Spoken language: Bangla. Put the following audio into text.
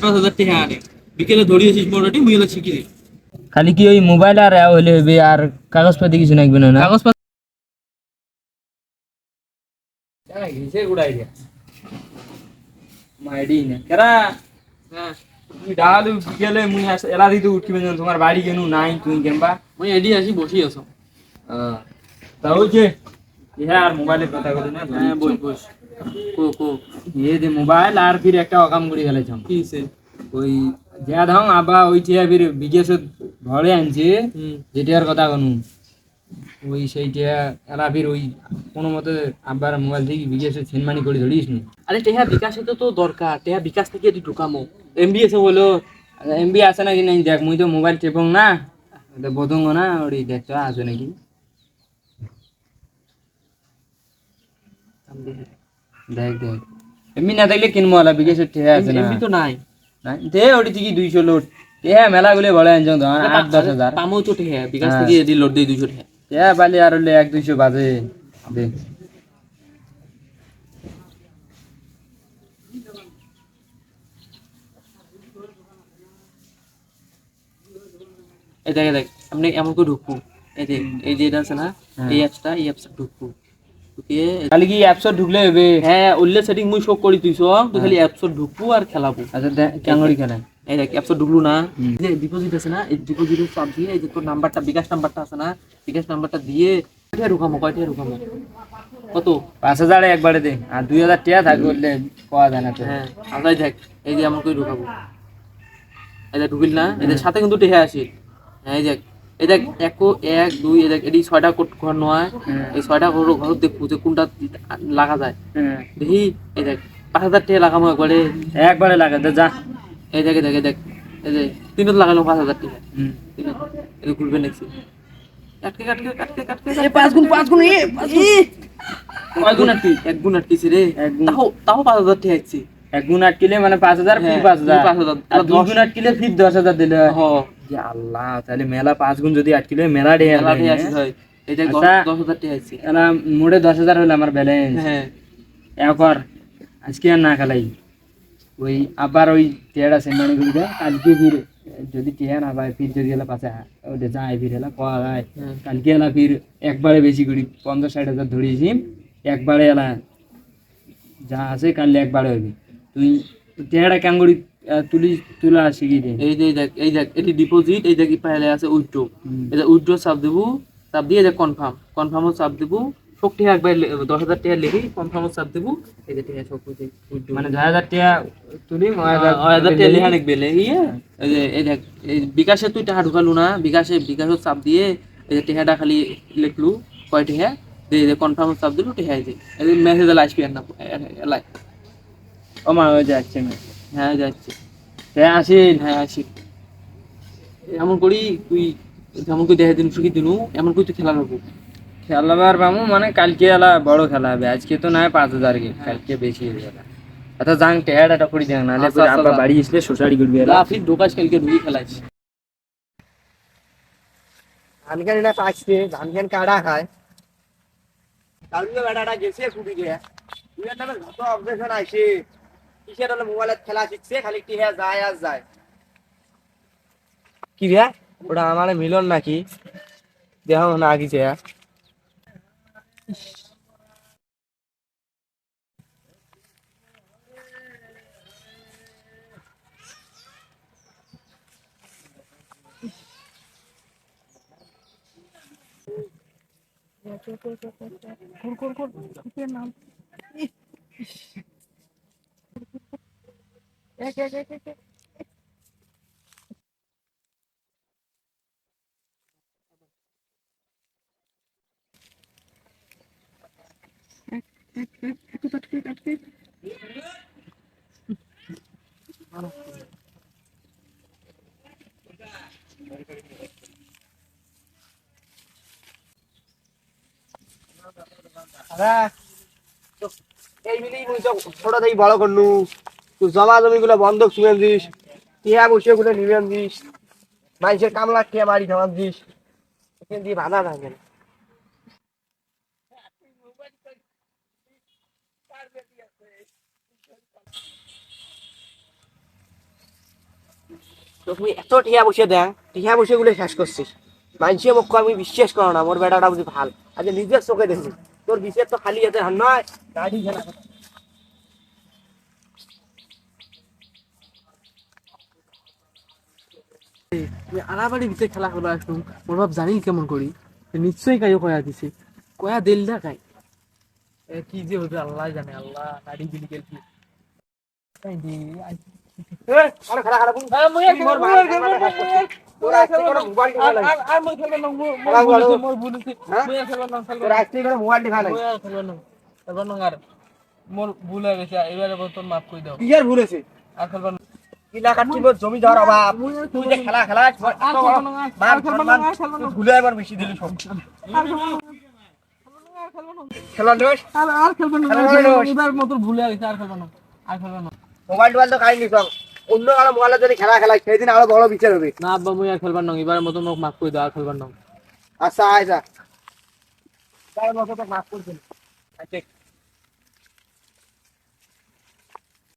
পাঁচ হাজার টাকা আনে। বিকেলে ধরিয়েছিস মোটামুটি মুই এলা শিখি দিই খালি কি ওই মোবাইল আর এ হইলে হবে আর কাগজপাতি কিছু লাগবে না না? কেরা হ্যাঁ তোমার বাড়ি কেন নাই তুই কেনবা মুই এডি আসি বসি আছো তা হচ্ছে ইহা আর মোবাইলের কথা বলি না হ্যাঁ বস বস কো কো। ইয়ে মোবাইল আর ফির একটা অকাম করে ফেলেছ কি সে? ওই যা ধাও আবা ওই টিয়া ফির বিকেশ ভরে আনছে যেটার কথা কনু। ওই সেইটা এলা ফির ওই কোনো মতে আব্বার মোবাইল থেকে বিকেশ ছেনমানি করে ধরিস নি। আরে টেহা বিকাশে তো তো দরকার টেহা বিকাশ থেকে এটি ঢুকামো। এমবিএস বলো এমবি আছে নাকি নাই দেখ মুই তো মোবাইল টেপং না। এটা বোধঙ্গ না ওই দেখতে আছে নাকি। দেখ দেখ। এমনি না দেখলে কিনবো আলা বিকেশের ঠেয়া আছে না। এমবি তো নাই। না, দে ওটি থেকে দুইশো লোড এ মেলা গুলো বলে আনছো তো আট দশ হাজার। পামো তো টেহা বিকাশ হ্যাঁ। থেকে এটি লোড দিয়ে দুইশো টেহা এ পালি আর হলে এক দুইশো বাজে। দে। এই দেখ এই দেখ আপনি এমন করে ঢুকবো। এই দেখ এই যে এটা আছে না এই অ্যাপসটা এই অ্যাপসটা ঢুকবো। ঢুকিয়ে খালি কি অ্যাপসত ঢুকলে হবে? হ্যাঁ উল্লে সেটিং মুই শো করি তুইছ তুই খালি অ্যাপসত ঢুকবো আর খেলাবো। আচ্ছা ক্যাঙ্গড়ি খেলে এই দেখ অ্যাপসত ঢুকলু না। যে ডিপোজিট আছে না এই ডিপোজিটের চাপ দিয়ে এই যে তোর নাম্বারটা বিকাশ নাম্বারটা আছে না বিকাশ নাম্বারটা দিয়ে কয়টা ঢুকামো কয়টা ঢুকামো। কত? পাঁচ হাজার একবারে দে আর দুই হাজার টাকা থাকবে বললে পাওয়া যায় না তো হ্যাঁ আমরাই দেখ এই যে করে ঢুকাবো। এই দেখ ঢুকিল না এদের সাথে কিন্তু টেহে আসি হ্যাঁ এই দেখ এই দেখ এক এক দুই এই দেখ এটি ছয়টা ঘর নয় এই ছয়টা ঘর ঘর দেখব যে কোনটা লাগা যায়। দেখি এই দেখ পাঁচ হাজার টাকা লাগামো একবারে। একবারে লাগে দে যা। এই দেখ দেখ দেখ এই যে তিনত লাগালো পাঁচ হাজার টাকা এই কাটকে কাটকে কাটকে কাটকে পাঁচ গুণ পাঁচ গুণ এ কয় গুণ। আটকি এক গুণ আটকিছে রে। তাও তাও পাঁচ হাজার টাকা আসছে এক গুণ আটকিলে মানে পাঁচ হাজার হ্যাঁ, পাঁচ হাজার। পাঁচ হাজার। আর দুই গুণ আটকিলে ফির দশ হাজার দিলে। হয়। ইয়া আল্লাহ তাহলে মেলা পাঁচ গুণ যদি আটকিলে মেলা ডে মেলা আসছে ভাই এই দেখ দশ আচ্ছা। হাজার টাকা আসছে এলা মোড়ে দশ হাজার হলো আমার ব্যালেন্স হ্যাঁ। একবার আজকে আর না খেলাই। ওই আবার ওই টিয়াটা সেন্ডানি করে দেয় কালকে ফির যদি টিয়া না পায় ফির যদি এলা পাশে ওটা যায় ফির এলা পাওয়া যায়। হ্যাঁ। কালকে এলা ফির একবারে বেশি করি পঞ্চাশ ষাট হাজার ধরিয়েছি একবারে এলা যা আছে কালকে একবারে হইবে। তুই টিয়াটা কেন করি তুলি তুলা শিখি দে এই যে দেখ এই দেখ এটি ডিপোজিট এই দেখ পাইলে আছে উইথড্র যে উইথড্র চাপ দেবো চাপ দিয়ে দেখ কনফার্ম কনফার্মও চাপ দেবো সব টাকা একবার দশ হাজার টাকা লিখি কনফার্মও চাপ দেবো। এই যে টাকা সব মানে ছয় হাজার টাকা তুলি হাজার টাকা লেখা লিখবে লেখিয়ে এই যে এই দেখ এই বিকাশে তুই টাকা ঢুকালু না বিকাশে বিকাশের চাপ দিয়ে এই যে টেহাটা খালি লিখলু কয় টেহা? দিয়ে যে কনফার্ম চাপ দিলু টেহা এই যে মেসেজ আসবি আর না ও মা হয়ে যাচ্ছে না হ্যাঁ যাচ্ছে। হ্যাঁ আসিল হ্যাঁ আসি এমন করি তুই যেমন করে দেখা দিন সুখী দিনু এমন করে তুই খেলা রাখব খেলাবার বামু মানে কালকে এলা বড় খেলা হবে। আজকে তো নাই পাঁচ হাজার কে কালকে বেশি এলা আচ্ছা করে দেখ আচ্ছা, আচ্ছা, আব্বা যা। বাড়ি আসলে সোসাইটি করবি ফির ঢোকাস কালকে ঢুকি খেলাইস ধান খান এটা পাকছে ধান খান কাটা খায়। কালকে বেটাটা গেছে ছুটি দিয়ে তুই একটা অবজেকশন আইছে। কিসের হলে মোবাইলত খেলা শিখছে? খালি কি হ্যাঁ যায় আর যায়। কি রে? ওটা আমার মিলন নাকি? দেহ না আগিছে এই মিলেই মুই তো ছোট থেকে বড় করনু। তুই জমা জমি গুলো বন্ধক শুনে দিস, টিয়া বসে গুলো নিবেন দিস, মানুষের কামলা টিয়া বাড়ি খাওয়ান দিস দিয়ে বাধা থাকে না। তো তুই এত টিয়া বসে দেখ, টিয়া বসে গুলো শেষ করছিস। মানুষে মুখ আমি বিশ্বাস করো না, মোর বেটাটা বুঝি ভালো। আজ নিজের চোখে দেখি তোর বিশেষ তো খালি আছে নয় গাড়ি খেলা আমি আড়াবাড়ির ভিতরে খেলা করে আসলাম মোর বাপ জানি কেমন করি নিশ্চয়ই কাইও কয়া দিছে। কয়া দিল না কাই। কি যে হবে আল্লাহ জানে আল্লাহ গাড়ি বিলি গেল কি। কাই দি আরে খালা খালা আর মই মোর খেলা ভালো। হ্যাঁ? গেছে এবারে তোর মাফ করে দাও আর ভুল হয়েছে আর খেলবা জমি অভাব তুই যে খেলা খেলা মান সম্মান ভুলে এবার বেশি দিলি সব। এবার হয়ে মোবাইল টোবাইল তো সব অন্য কারও মোবাইলে যদি খেলা খেলা সেদিন আরও বড় বিচার হবে না আব্বা মই আর খেলবার নং এবারের মতো মোক মাফ করে দাও আর খেলবার নং আচ্ছা আচ্ছা তার মতো তো মাফ আচ্ছা